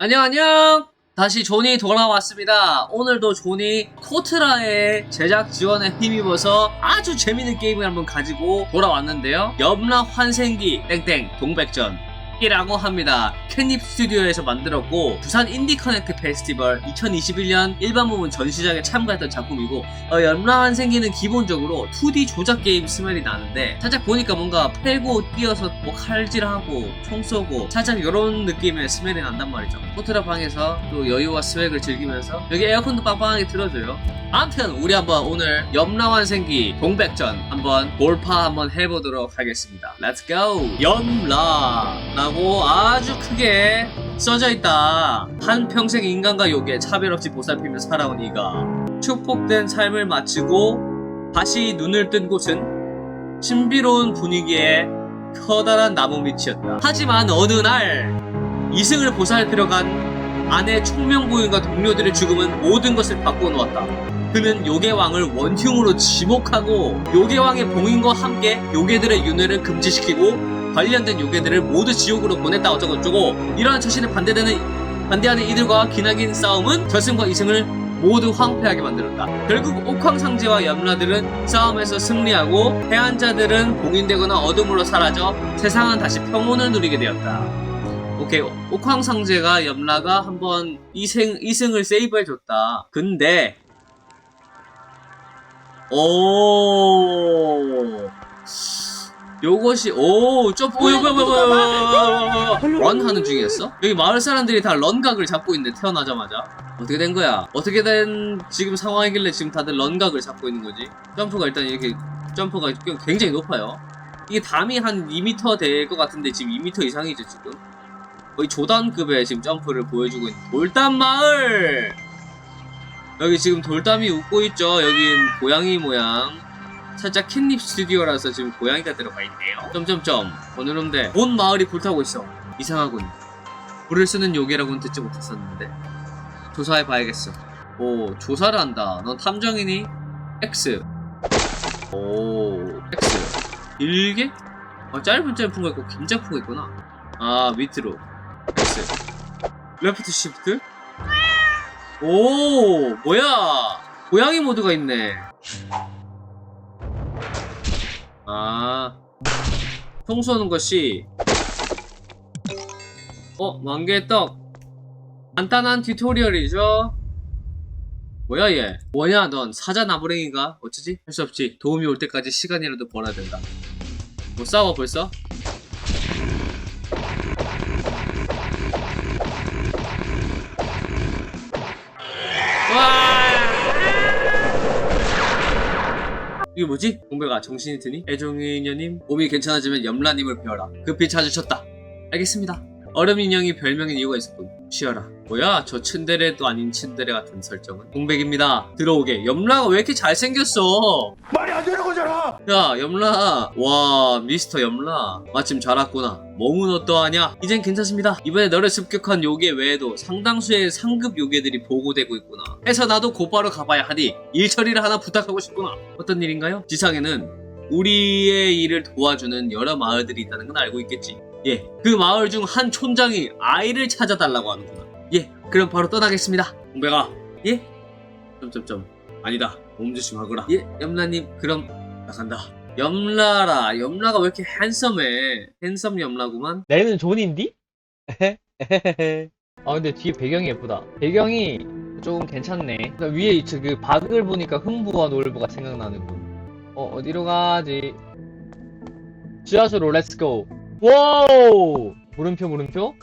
안녕 안녕. 다시 존이 돌아왔습니다. 오늘도 존이 코트라의 제작 지원에 힘입어서 아주 재밌는 게임을 한번 가지고 돌아왔는데요. 염라 환생기 땡땡 동백전 이라고 합니다. 캣닙 스튜디오에서 만들었고 부산 인디 커넥트 페스티벌 2021년 일반 부분 전시장에 참가했던 작품이고 어, 염라한 생기는 기본적으로 2D 조작 게임 스멜이 나는데 살짝 보니까 뭔가 패고 뛰어서 뭐 칼질하고 총 쏘고 살짝 이런 느낌의 스멜이 난단 말이죠. 호텔라 방에서 또 여유와 스웩을 즐기면서 여기 에어컨도 빵빵하게 틀어줘요. 아무튼 우리 한번 오늘 염라환 생기 동백전 한번 돌파 한번 해보도록 하겠습니다. Let's go! 염라 라고 아주 크게 써져 있다. 한 평생 인간과 욕에 차별 없이 보살피며 살아온 이가 축복된 삶을 마치고 다시 눈을 뜬 곳은 신비로운 분위기의 커다란 나무 밑이었다. 하지만 어느 날 이승을 보살피러 간 아내 총명부인과 동료들의 죽음은 모든 것을 바꿔놓았다. 그는 요괴왕을 원흉으로 지목하고 요괴왕의 봉인과 함께 요괴들의 윤회를 금지시키고 관련된 요괴들을 모두 지옥으로 보냈다 어쩌고 저쩌고 이러한 처신에 반대되는 반대하는 이들과 기나긴 싸움은 저승과 이승을 모두 황폐하게 만들었다. 결국 옥황상제와 염라들은 싸움에서 승리하고 해안자들은 봉인되거나 어둠으로 사라져 세상은 다시 평온을 누리게 되었다. 오케이 옥황상제가 염라가 한번 이승 이승을 세이브해줬다. 근데 오 요것이 오 점프 오 뭐야 뭐야 뭐야 뭐야 런 하는 중이었어? 여기 마을 사람들이 다 런각을 잡고 있는데 태어나자마자 어떻게 된 거야? 어떻게 된 지금 상황이길래 지금 다들 런각을 잡고 있는 거지? 점프가 일단 이렇게 점프가 굉장히 높아요. 이게 담이 한 2m 될 것 같은데 지금 2m 이상이죠 지금? 거의 조단급의 지금 점프를 보여주고 있는 돌담 마을! 여기 지금 돌담이 웃고 있죠. 여긴 고양이 모양. 살짝 캣닙 스튜디오라서 지금 고양이가 들어가 있네요. 점점점. 오늘인데 온 마을이 불타고 있어. 이상하군. 불을 쓰는 요괴라고는 듣지 못했었는데. 조사해 봐야겠어. 오, 조사를 한다. 넌 탐정이니? X. 오, X. 길게? 아, 짧은 점프가 있고 긴 점프가 있구나. 아, 밑으로. X. 레프트 시프트? 오, 뭐야? 고양이 모드가 있네. 아, 총 쏘는 것이 어, 만개의 떡. 간단한 튜토리얼이죠. 뭐야 얘? 뭐냐 넌 사자 나부랭이가? 어쩌지? 할 수 없지. 도움이 올 때까지 시간이라도 벌어야 된다. 뭐 싸워 벌써? 이게 뭐지? 공배가 정신이 드니? 애종이녀님 몸이 괜찮아지면 염라님을 배워라. 급히 찾으셨다. 알겠습니다. 얼음 인형이 별명인 이유가 있었군. 쉬어라. 뭐야? 저 츤데레도 아닌 츤데레 같은 설정은? 공백입니다. 들어오게. 염라가 왜 이렇게 잘생겼어? 말이 안 되는 거잖아. 야, 염라. 와, 미스터 염라. 마침 잘 왔구나. 몸은 어떠하냐? 이젠 괜찮습니다. 이번에 너를 습격한 요괴 외에도 상당수의 상급 요괴들이 보고되고 있구나. 해서 나도 곧바로 가봐야 하니 일 처리를 하나 부탁하고 싶구나. 어떤 일인가요? 지상에는 우리의 일을 도와주는 여러 마을들이 있다는 건 알고 있겠지. 예, 그 마을 중 한 촌장이 아이를 찾아달라고. 예, 그럼 바로 떠나겠습니다. 공배가, 예? 점점점. 아니다. 몸 조심하거라. 예, 염라님, 그럼 나간다. 염라라. 염라가 왜 이렇게 핸섬해? 핸섬 염라구만? 내는 존인디? 아 근데 뒤에 배경이 예쁘다. 배경이 조금 괜찮네. 그러니까 위에 이- 저그 박을 보니까 흥부와 놀부가 생각나는군. 어 어디로 가지? 지하수로 렛츠고. 와우! 물음표 물음표?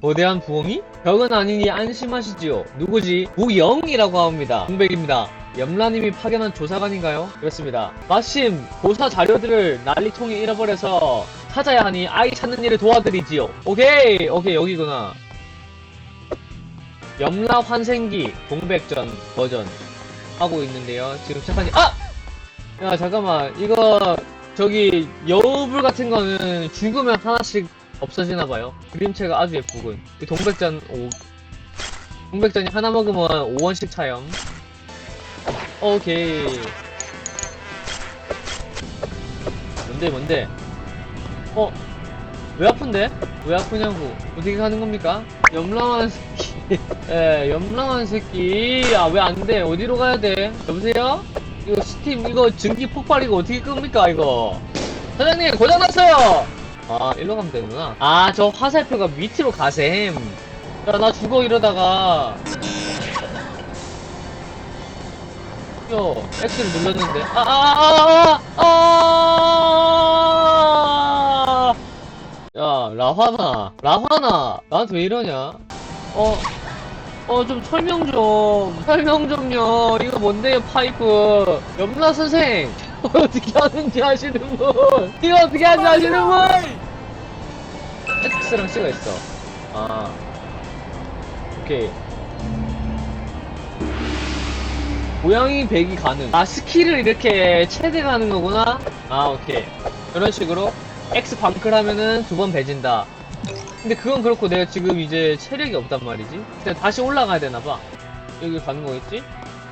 거대한 부엉이? 벽은 아니니 안심하시지요. 누구지? 무영이라고 합니다. 공백입니다. 염라님이 파견한 조사관인가요? 그렇습니다. 마침 조사 자료들을 난리통에 잃어버려서 찾아야 하니 아이 찾는 일을 도와드리지요. 오케이, 오케이 여기구나. 염라 환생기 동백전 버전 하고 있는데요. 지금 시작하니 아! 야 잠깐만 이거 저기 여우불 같은 거는 죽으면 하나씩 없어지나 봐요. 그림체가 아주 예쁘군. 이 동백전 오 동백전이 하나 먹으면 5원씩 차염. 오케이. 뭔데 뭔데? 어? 왜 아픈데? 왜 아프냐고? 어떻게 가는 겁니까? 염라한 새끼. 예, 염라한 새끼. 아, 왜 안 돼? 어디로 가야 돼? 여보세요? 이거 스팀, 이거 증기 폭발, 이거 어떻게 끕니까, 이거? 사장님, 고장났어요! 아, 일로 가면 되구나. 아, 저 화살표가 밑으로 가셈. 야, 나 죽어, 이러다가. 요, X를 눌렀는데. 아, 아, 아, 아, 아! 야, 라화나, 라화나, 나한테 왜 이러냐? 어, 어, 좀 설명 좀, 설명 좀요. 이거 뭔데요, 파이프? 염라 선생, 어떻게 하는지 아시는 분? 이거 어떻게 하는지 아시는 분? X랑 C가 있어. 아, 오케이. 고양이 배기 가능. 아, 스킬을 이렇게 체대가는 거구나? 아, 오케이. 이런 식으로 X 방클 하면은 두 번 배진다. 근데 그건 그렇고 내가 지금 이제 체력이 없단 말이지. 근데 다시 올라가야 되나봐. 여기 가는 거겠지?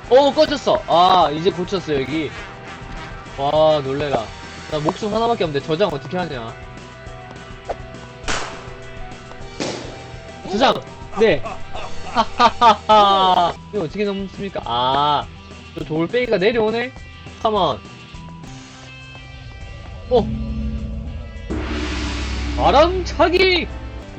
어, 꺼졌어. 아, 이제 고쳤어, 여기. 와, 놀래라. 나 목숨 하나밖에 없는데 저장 어떻게 하냐. 저장! 네! 하하하하. 이거 어떻게 넘습니까? 아, 저 돌빼기가 내려오네? 가만. 어! 바람차기!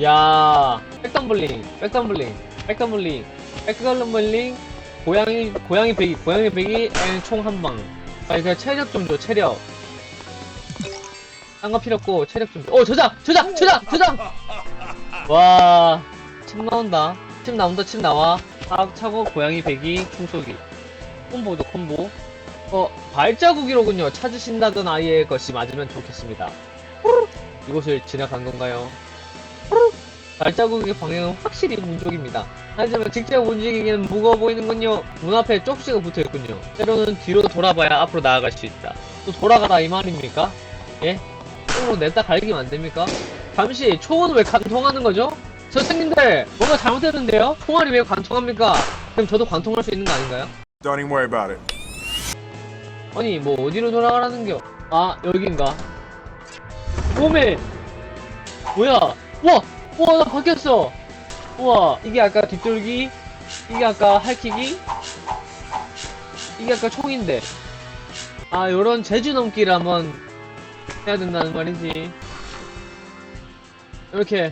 야, 백덤블링, 백덤블링, 백덤블링, 백덤블링, 고양이, 고양이 배기, 고양이 배기, 총한 방. 아니, 그냥 체력 좀 줘, 체력. 딴거 필요 없고, 체력 좀 줘. 어, 저장! 저장! 저장! 저장! 와, 침 나온다. 침 나온다, 침 나와. 딱 차고, 고양이 배기, 총 쏘기. 콤보도 콤보. 어, 발자국이로군요. 찾으신다던 아이의 것이 맞으면 좋겠습니다. 이곳을 지나간 건가요? 발자국의 방향은 확실히 문쪽입니다. 하지만 직접 움직이기는 무거워 보이는군요. 문 앞에 쪽지가 붙어있군요. 때로는 뒤로 돌아봐야 앞으로 나아갈 수 있다. 또 돌아가다 이 말입니까? 예? 쪽으로 냈다 갈기면 안 됩니까? 잠시 초원은 왜 관통하는 거죠? 선생님들 뭔가 잘못됐는데요? 총알이 왜 관통합니까? 그럼 저도 관통할 수 있는 거 아닌가요? Don't even worry about it. 아니 뭐 어디로 돌아가라는겨? 아 여긴가? 오메 뭐야? 와! 와나 바뀌었어! 우와 이게 아까 뒷돌기 이게 아까 할퀴기 이게 아까 총인데 아 요런 제주 넘기를 한번 해야 된다는 말이지 이렇게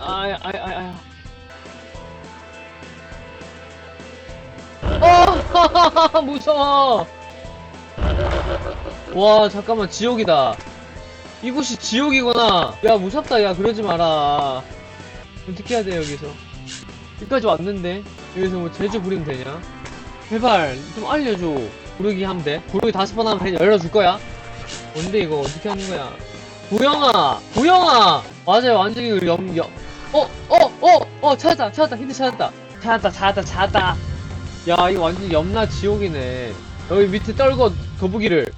아야 아야 아야 어! 무서워! 와, 잠깐만, 지옥이다. 이곳이 지옥이구나. 야, 무섭다, 야, 그러지 마라. 어떻게 해야 돼, 여기서? 여기까지 왔는데? 여기서 뭐 제주 부리면 되냐? 제발, 좀 알려줘. 부르기 하면 돼. 부르기 다섯 번 하면 열어줄 거야. 뭔데, 이거, 어떻게 하는 거야? 구영아! 구영아! 맞아요, 완전히 그 염, 염. 어, 어, 어, 어, 찾았다, 찾았다, 힌트 찾았다. 찾았다, 찾았다, 찾았다. 야 이거 완전 염라 지옥이네 여기 밑에 떨고 거북이를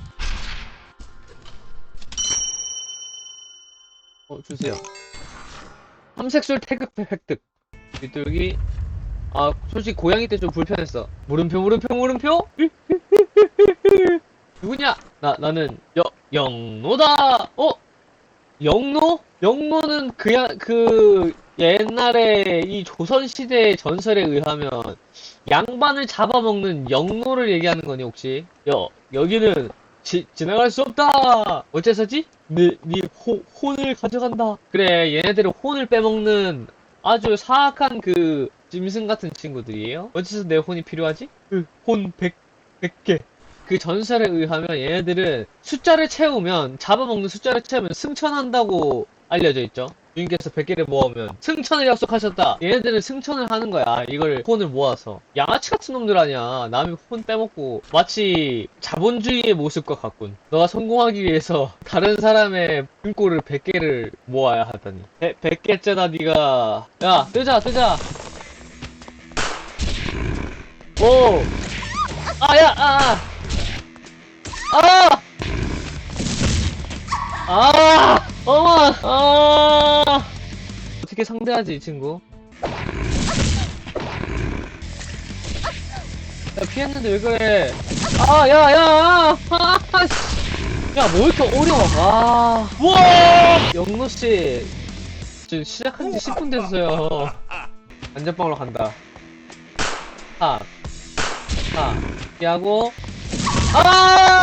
어 주세요. 함색술 태극 획득 밑돌기 아 솔직히 고양이 때 좀 불편했어. 물음표 물음표 물음표? 누구냐? 나 나는 여 영노다. 어? 영노? 영노는 그냥 그 옛날에 이 조선 시대 전설에 의하면 양반을 잡아먹는 영노를 얘기하는 거니 혹시? 여 여기는 지, 지나갈 수 없다. 어째서지? 네, 네 호, 혼을 가져간다. 그래, 얘네들은 혼을 빼먹는 아주 사악한 그 짐승 같은 친구들이에요. 어째서 내 혼이 필요하지? 그, 혼 100, 100개. 그 전설에 의하면 얘네들은 숫자를 채우면 잡아먹는 숫자를 채우면 승천한다고 알려져 있죠. 주인께서 100개를 모으면 승천을 약속하셨다. 얘네들은 승천을 하는 거야. 이걸 혼을 모아서. 양아치 같은 놈들 아니야. 남이 혼 빼먹고 마치 자본주의의 모습과 같군. 너가 성공하기 위해서 다른 사람의 불꽃을 100개를 모아야 하다니. 100, 100개째다 니가. 야 뜨자 뜨자. 오. 아야 아. 아. 아! 어머! 아! 어떻게 상대하지, 이 친구? 야, 피했는데 왜 그래? 아, 야, 야! 아, 씨. 야, 뭐 이렇게 어려워. 아. 우와! 영노씨. 지금 시작한 지 10분 됐어요. 안전빵으로 간다. 피하고. 아! 아!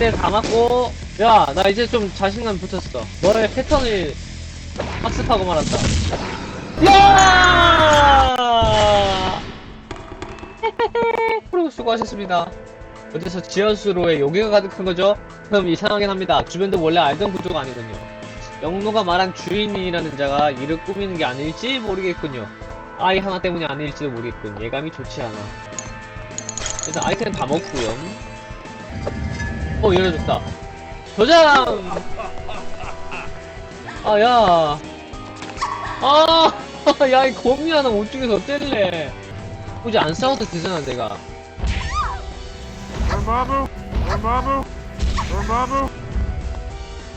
세대 다 맞고. 야, 나 이제 좀 자신감 붙었어. 너의 패턴을 학습하고 말았다. 야! 프로 수고하셨습니다. 어디서 지연수로의 요괴가 가득한 거죠? 그럼 이상하긴 합니다. 주변도 원래 알던 구조가 아니군요. 영노가 말한 주인이라는 자가 이를 꾸미는 게 아닐지 모르겠군요. 아이 하나 때문이 아닐지도 모르겠군. 예감이 좋지 않아. 일단 아이템 다 먹고요. 어, 열어줬다. 도장! 아, 야. 아, 야, 이 거미 하나 못 죽여서 어쩔래. 굳이 안 싸워도 되잖아, 내가. Dormammu! Dormammu! Dormammu!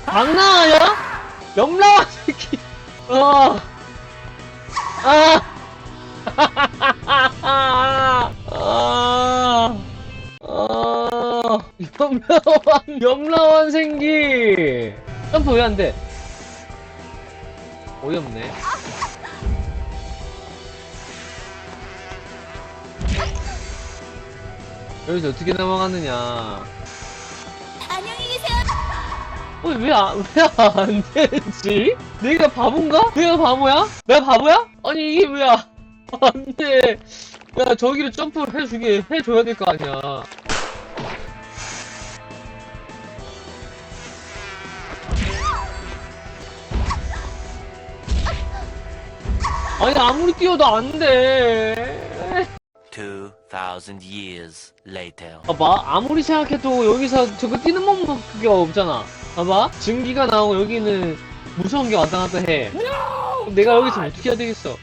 장난하냐? 염라 새끼. 어. 아. 아. 아. 아. 염라완 염라완 생기. 점프 왜 안 돼? 어이없네. 여기서 어떻게 넘어갔느냐? 안녕히 계세요. 어, 왜, 안, 왜안 되지? 내가 바본가? 내가 바보야? 내가 바보야? 아니, 이게 왜 안, 안 돼? 야, 저기를 점프를 해주게, 해줘야 될 거 아니야. 아니, 아무리 뛰어도 안 돼. 2,000 years later. 봐봐 아무리 생각해도 여기서 저거 뛰는 법밖에 없잖아 봐봐 증기가 나오고 여기는 무서운 게 왔다 갔다 해 내가 여기서 어떻게 해야 되겠어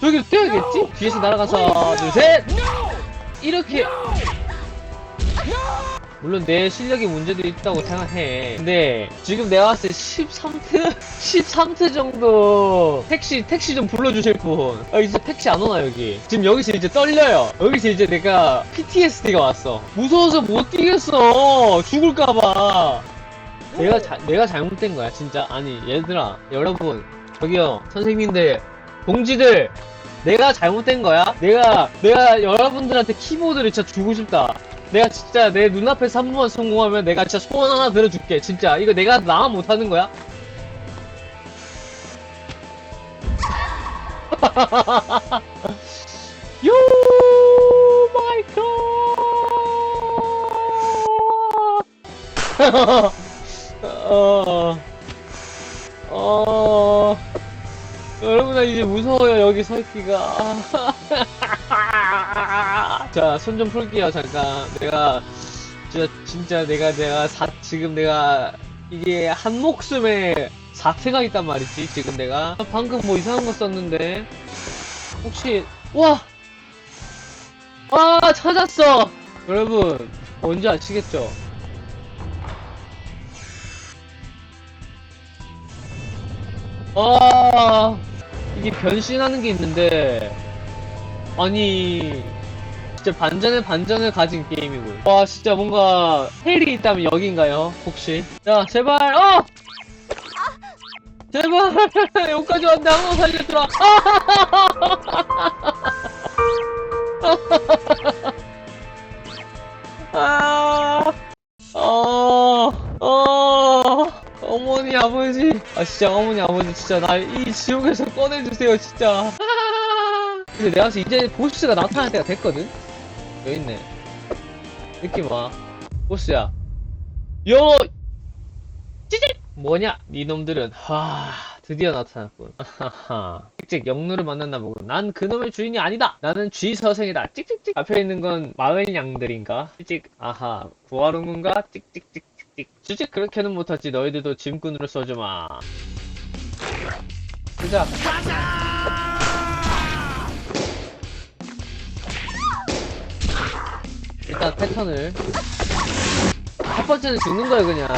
저기로 뛰어야겠지? 뒤에서 날아가서 하나 둘셋 이렇게 물론 내 실력에 문제도 있다고 생각해. 근데 지금 내가 봤을 때 13트? 13트 정도 택시 택시 좀 불러주실 분. 아, 이제 택시 안 오나 여기? 지금 여기서 이제 떨려요. 여기서 이제 내가 PTSD가 왔어. 무서워서 못 뛰겠어. 죽을까봐. 내가 자, 내가 잘못된 거야 진짜. 아니 얘들아 여러분. 저기요 선생님들 동지들. 내가 잘못된 거야? 내가 내가 여러분들한테 키보드를 진짜 주고 싶다 내가 진짜 내 눈앞에서 한 번만 성공하면 내가 진짜 소원 하나 들어줄게. 진짜. 이거 내가 나만 못하는 거야? 요 마이크 어, 어, 여러분아 이제 무서워요 여기 서 있기가 자 손 좀 풀게요 잠깐. 내가 진짜 진짜 내가 내가 사, 지금 내가 이게 한 목숨에 사태가 있단 말이지 지금 내가. 방금 뭐 이상한 거 썼는데. 혹시 와! 아 찾았어! 여러분 뭔지 아시겠죠? 아 이게 변신하는 게 있는데. 아니 진짜 반전에 반전을 가진 게임이고 와 진짜 뭔가 헬이 있다면 여긴가요? 혹시? 야 제발 어! 제발! 여기까지 왔는데 한번 살려주라! 아, 어, 어, 어머니, 아버지. 아, 진짜, 어머니, 아버지, 진짜, 날 이 지옥에서 꺼내주세요, 진짜. 근데 내가 봤을 때 이제 보스가 나타날 때가 됐거든? 여기 있네. 느낌 와. 보스야. 요! 찌직! 뭐냐? 니놈들은, 하, 드디어 나타났군. 하하. 찍찍, 영루를 만났나 보군. 난 그놈의 주인이 아니다! 나는 쥐서생이다. 찍찍찍. 앞에 있는 건 마을 양들인가? 찍찍. 아하. 구하는군가? 찍찍찍찍찍. 주직 그렇게는 못하지. 너희들도 짐꾼으로 써주마. 시작. 일단 패턴을 첫 번째는 죽는 거예요 그냥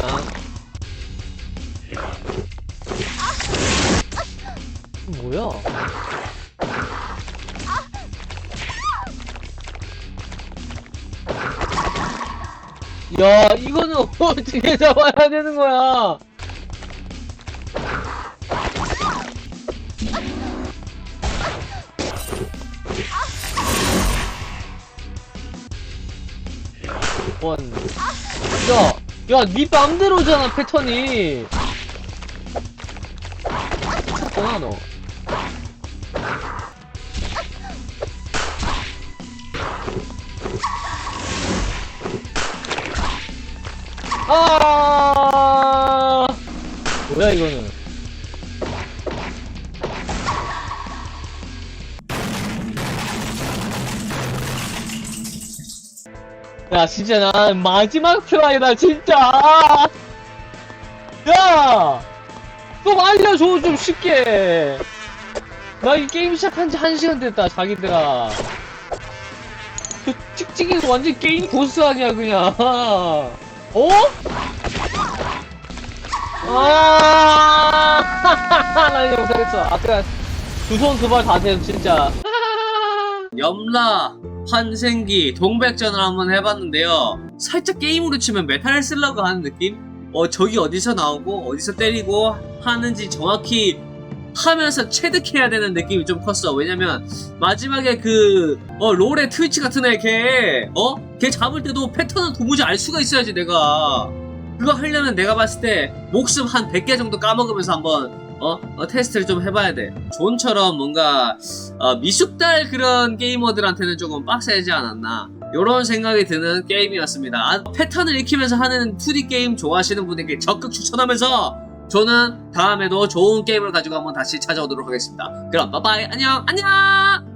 뭐야? 야, 이거는 어떻게 잡아야 되는 거야? 원. 야, 야, 네 맘대로잖아, 패턴이. 미쳤구나, 너. 아! 뭐야, 이거는. 야, 진짜 나 마지막 트라이다, 진짜! 야! 좀 알려줘, 좀 쉽게! 나 이 게임 시작한 지한 시간 됐다, 자기들아. 저 찍찍이가 완전 게임 보스 아니야, 그냥. 어? 아! 나 이제 못하겠어. 아까 두 손 두 발 다 돼, 진짜. 염라, 환생기, 동백전을 한번 해봤는데요. 살짝 게임으로 치면 메탈 슬러그 하는 느낌? 어, 적이 어디서 나오고, 어디서 때리고 하는지 정확히 하면서 체득해야 되는 느낌이 좀 컸어. 왜냐면, 마지막에 그, 어, 롤의 트위치 같은 애, 걔, 어? 걔 잡을 때도 패턴을 도무지 알 수가 있어야지, 내가. 그거 하려면 내가 봤을 때, 목숨 한 100개 정도 까먹으면서 한번, 어? 어, 테스트를 좀 해봐야 돼. 존처럼 뭔가, 어, 미숙달 그런 게이머들한테는 조금 빡세지 않았나? 이런 생각이 드는 게임이었습니다. 아, 패턴을 익히면서 하는 2D 게임 좋아하시는 분에게 적극 추천하면서 저는 다음에도 좋은 게임을 가지고 한번 다시 찾아오도록 하겠습니다. 그럼 빠빠이. 안녕! 안녕